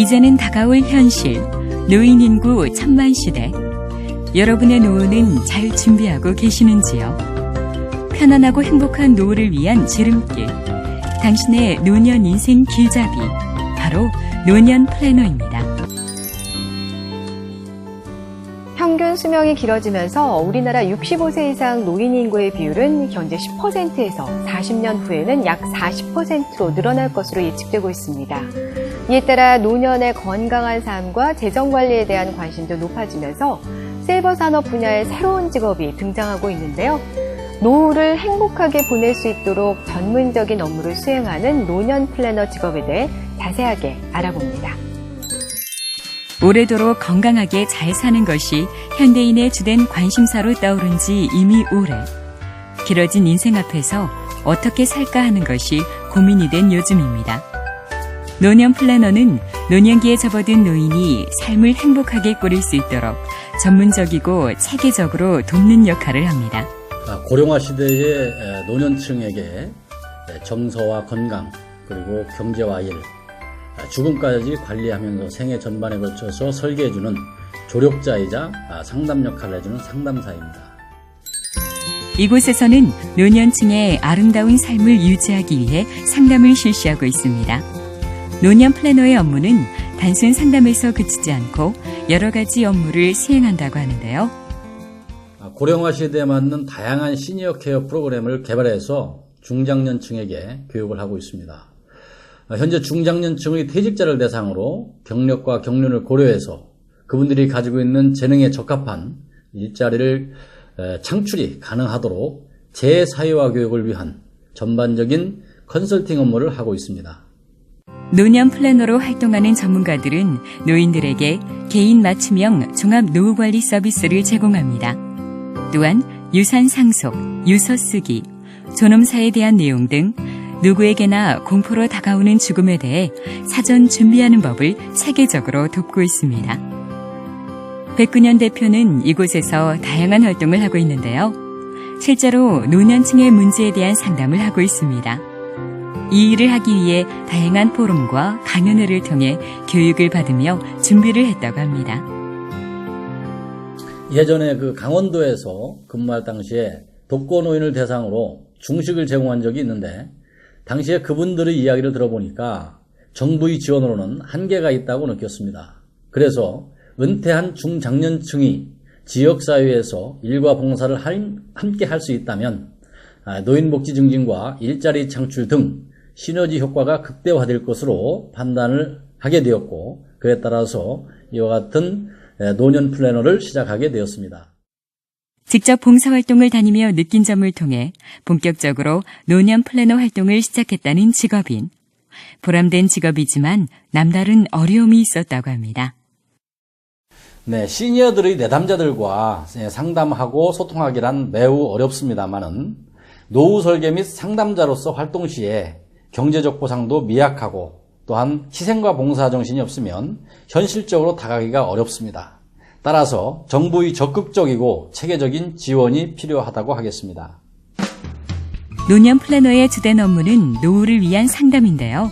이제는 다가올 현실, 노인 인구 천만 시대. 여러분의 노후는 잘 준비하고 계시는지요? 편안하고 행복한 노후를 위한 지름길. 당신의 노년 인생 길잡이. 바로 노년 플래너입니다. 평균 수명이 길어지면서 우리나라 65세 이상 노인 인구의 비율은 현재 10%에서 40년 후에는 약 40%로 늘어날 것으로 예측되고 있습니다. 이에 따라 노년의 건강한 삶과 재정 관리에 대한 관심도 높아지면서 실버 산업 분야의 새로운 직업이 등장하고 있는데요. 노후를 행복하게 보낼 수 있도록 전문적인 업무를 수행하는 노년 플래너 직업에 대해 자세하게 알아봅니다. 오래도록 건강하게 잘 사는 것이 현대인의 주된 관심사로 떠오른 지 이미 오래. 길어진 인생 앞에서 어떻게 살까 하는 것이 고민이 된 요즘입니다. 노년 플래너는 노년기에 접어든 노인이 삶을 행복하게 꾸릴 수 있도록 전문적이고 체계적으로 돕는 역할을 합니다. 아, 고령화 시대의 에, 노년층에게 에, 정서와 건강 그리고 경제와 일, 아, 죽음까지 관리하면서 생애 전반에 걸쳐서 설계해주는 조력자이자 아, 상담 역할을 해주는 상담사입니다. 이곳에서는 노년층의 아름다운 삶을 유지하기 위해 상담을 실시하고 있습니다. 노년 플래너의 업무는 단순 상담에서 그치지 않고 여러 가지 업무를 수행한다고 하는데요. 아, 고령화 시대에 맞는 다양한 시니어 케어 프로그램을 개발해서 중장년층에게 교육을 하고 있습니다. 아, 현재 중장년층의 퇴직자를 대상으로 경력과 경륜을 고려해서 그분들이 가지고 있는 재능에 적합한 일자리를 에, 창출이 가능하도록 재사회화 교육을 위한 전반적인 컨설팅 업무를 하고 있습니다. 노년 플래너로 활동하는 전문가들은 노인들에게 개인 맞춤형 종합 노후 관리 서비스를 제공합니다. 또한 유산 상속, 유서 쓰기, 존엄사에 대한 내용 등 누구에게나 공포로 다가오는 죽음에 대해 사전 준비하는 법을 체계적으로 돕고 있습니다. 백근현 대표는 이곳에서 다양한 활동을 하고 있는데요. 실제로 노년층의 문제에 대한 상담을 하고 있습니다. 이 일을 하기 위해 다양한 포럼과 강연회를 통해 교육을 받으며 준비를 했다고 합니다. 예전에 그 강원도에서 근무할 당시에 독거노인을 대상으로 중식을 제공한 적이 있는데 당시에 그분들의 이야기를 들어보니까 정부의 지원으로는 한계가 있다고 느꼈습니다. 그래서 은퇴한 중장년층이 지역사회에서 일과 봉사를 함께 할 수 있다면 아, 노인복지 증진과 일자리 창출 등 시너지 효과가 극대화될 것으로 판단을 하게 되었고 그에 따라서 이와 같은 노년 플래너를 시작하게 되었습니다. 직접 봉사활동을 다니며 느낀 점을 통해 본격적으로 노년 플래너 활동을 시작했다는 직업인. 보람된 직업이지만 남다른 어려움이 있었다고 합니다. 네, 시니어들의 내담자들과 상담하고 소통하기란 매우 어렵습니다만은 노후 설계 및 상담자로서 활동 시에 경제적 보상도 미약하고 또한 희생과 봉사 정신이 없으면 현실적으로 다가가기가 어렵습니다. 따라서 정부의 적극적이고 체계적인 지원이 필요하다고 하겠습니다. 노년 플래너의 주된 업무는 노후를 위한 상담인데요.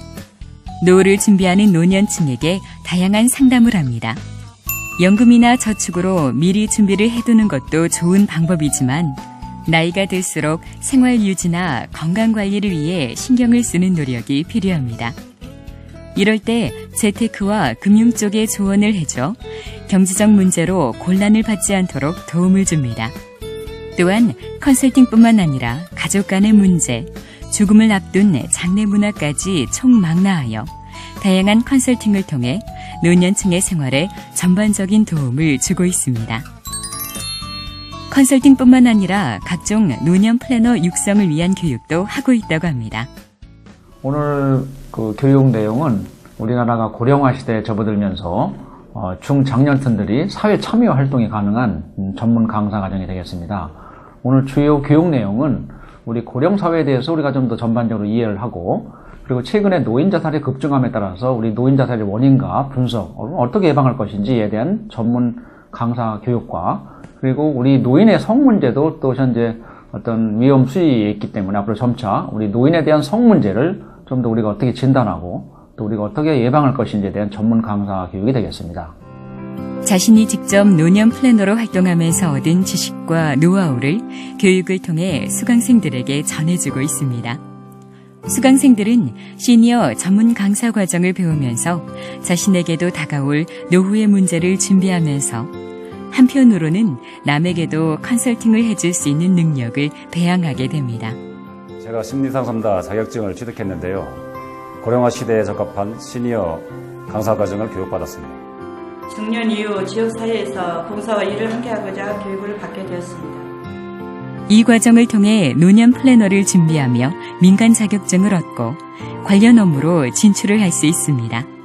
노후를 준비하는 노년층에게 다양한 상담을 합니다. 연금이나 저축으로 미리 준비를 해두는 것도 좋은 방법이지만 나이가 들수록 생활 유지나 건강 관리를 위해 신경을 쓰는 노력이 필요합니다. 이럴 때 재테크와 금융 쪽에 조언을 해줘 경제적 문제로 곤란을 받지 않도록 도움을 줍니다. 또한 컨설팅뿐만 아니라 가족 간의 문제, 죽음을 앞둔 장례 문화까지 총망라하여 다양한 컨설팅을 통해 노년층의 생활에 전반적인 도움을 주고 있습니다. 컨설팅뿐만 아니라 각종 노년 플래너 육성을 위한 교육도 하고 있다고 합니다. 오늘 그 교육 내용은 우리나라가 고령화 시대에 접어들면서 어, 중장년층들이 사회 참여 활동이 가능한 음, 전문 강사 과정이 되겠습니다. 오늘 주요 교육 내용은 우리 고령 사회에 대해서 우리가 좀 더 전반적으로 이해를 하고 그리고 최근에 노인 자살이 급증함에 따라서 우리 노인 자살의 원인과 분석, 어, 어떻게 예방할 것인지에 대한 전문 강사 교육과 그리고 우리 노인의 성 문제도 또 현재 어떤 위험 수위에 있기 때문에 앞으로 점차 우리 노인에 대한 성 문제를 좀 더 우리가 어떻게 진단하고 또 우리가 어떻게 예방할 것인지에 대한 전문 강사 교육이 되겠습니다. 자신이 직접 노년 플래너로 활동하면서 얻은 지식과 노하우를 교육을 통해 수강생들에게 전해주고 있습니다. 수강생들은 시니어 전문 강사 과정을 배우면서 자신에게도 다가올 노후의 문제를 준비하면서 한편으로는 남에게도 컨설팅을 해줄 수 있는 능력을 배양하게 됩니다. 제가 심리상담사 자격증을 취득했는데요. 고령화 시대에 적합한 시니어 강사 과정을 교육받았습니다. 중년 이후 지역사회에서 봉사와 일을 함께하고자 교육을 받게 되었습니다. 이 과정을 통해 노년 플래너를 준비하며 민간 자격증을 얻고 관련 업무로 진출을 할 수 있습니다.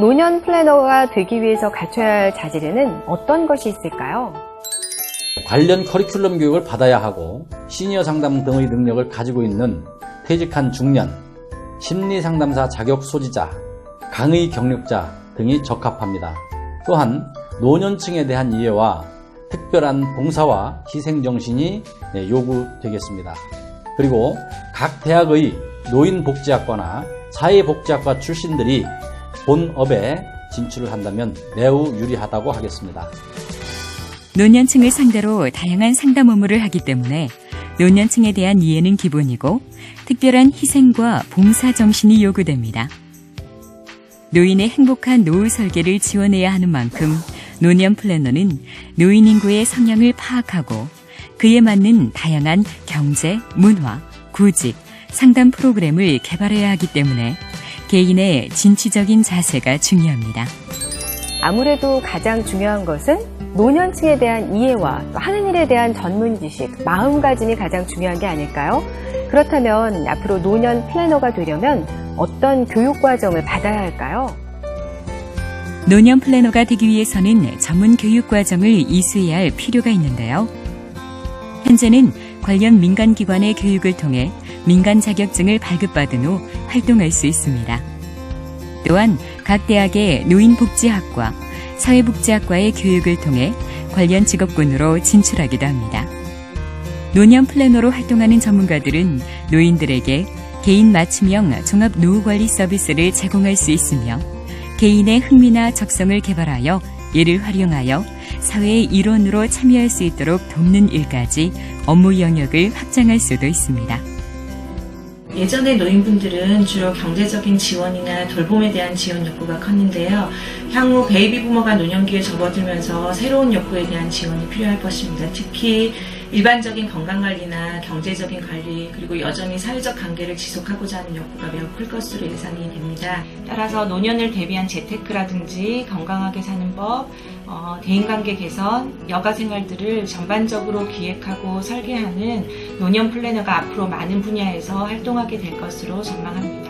노년 플래너가 되기 위해서 갖춰야 할 자질에는 어떤 것이 있을까요? 관련 커리큘럼 교육을 받아야 하고 시니어 상담 등의 능력을 가지고 있는 퇴직한 중년, 심리 상담사 자격 소지자, 강의 경력자 등이 적합합니다. 또한 노년층에 대한 이해와 특별한 봉사와 희생 정신이 네, 요구되겠습니다. 그리고 각 대학의 노인복지학과나 사회복지학과 출신들이 본업에 진출을 한다면 매우 유리하다고 하겠습니다. 노년층을 상대로 다양한 상담 업무를 하기 때문에 노년층에 대한 이해는 기본이고 특별한 희생과 봉사 정신이 요구됩니다. 노인의 행복한 노후 설계를 지원해야 하는 만큼 노년 플래너는 노인 인구의 성향을 파악하고 그에 맞는 다양한 경제, 문화, 구직, 상담 프로그램을 개발해야 하기 때문에 개인의 진취적인 자세가 중요합니다. 아무래도 가장 중요한 것은 노년층에 대한 이해와 또 하는 일에 대한 전문 지식, 마음가짐이 가장 중요한 게 아닐까요? 그렇다면 앞으로 노년 플래너가 되려면 어떤 교육 과정을 받아야 할까요? 노년 플래너가 되기 위해서는 전문 교육 과정을 이수해야 할 필요가 있는데요. 현재는 관련 민간 기관의 교육을 통해 민간 자격증을 발급받은 후 활동할 수 있습니다. 또한 각 대학의 노인복지학과, 사회복지학과의 교육을 통해 관련 직업군으로 진출하기도 합니다. 노년 플래너로 활동하는 전문가들은 노인들에게 개인 맞춤형 종합 노후 관리 서비스를 제공할 수 있으며 개인의 흥미나 적성을 개발하여 이를 활용하여 사회의 일원으로 참여할 수 있도록 돕는 일까지 업무 영역을 확장할 수도 있습니다. 예전의 노인분들은 주로 경제적인 지원이나 돌봄에 대한 지원 욕구가 컸는데요. 향후 베이비 부모가 노년기에 접어들면서 새로운 욕구에 대한 지원이 필요할 것입니다. 특히 일반적인 건강관리나 경제적인 관리 그리고 여전히 사회적 관계를 지속하고자 하는 욕구가 매우 클 것으로 예상이 됩니다. 따라서 노년을 대비한 재테크라든지 건강하게 사는 법, 어, 대인관계 개선, 여가 생활들을 전반적으로 기획하고 설계하는 노년 플래너가 앞으로 많은 분야에서 활동하게 될 것으로 전망합니다.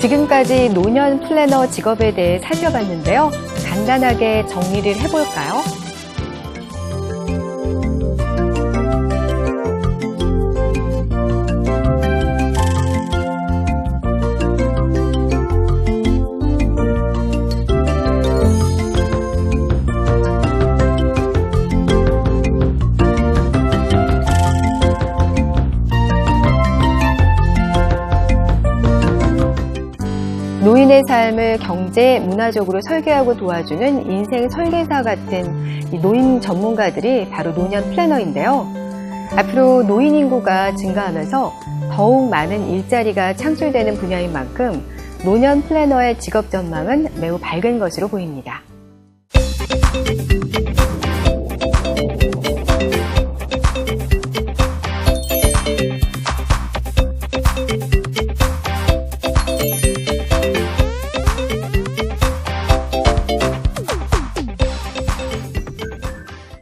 지금까지 노년 플래너 직업에 대해 살펴봤는데요. 간단하게 정리를 해볼까요? 노인의 삶을 경제, 문화적으로 설계하고 도와주는 인생 설계사 같은 이 노인 전문가들이 바로 노년 플래너인데요. 앞으로 노인 인구가 증가하면서 더욱 많은 일자리가 창출되는 분야인 만큼 노년 플래너의 직업 전망은 매우 밝은 것으로 보입니다.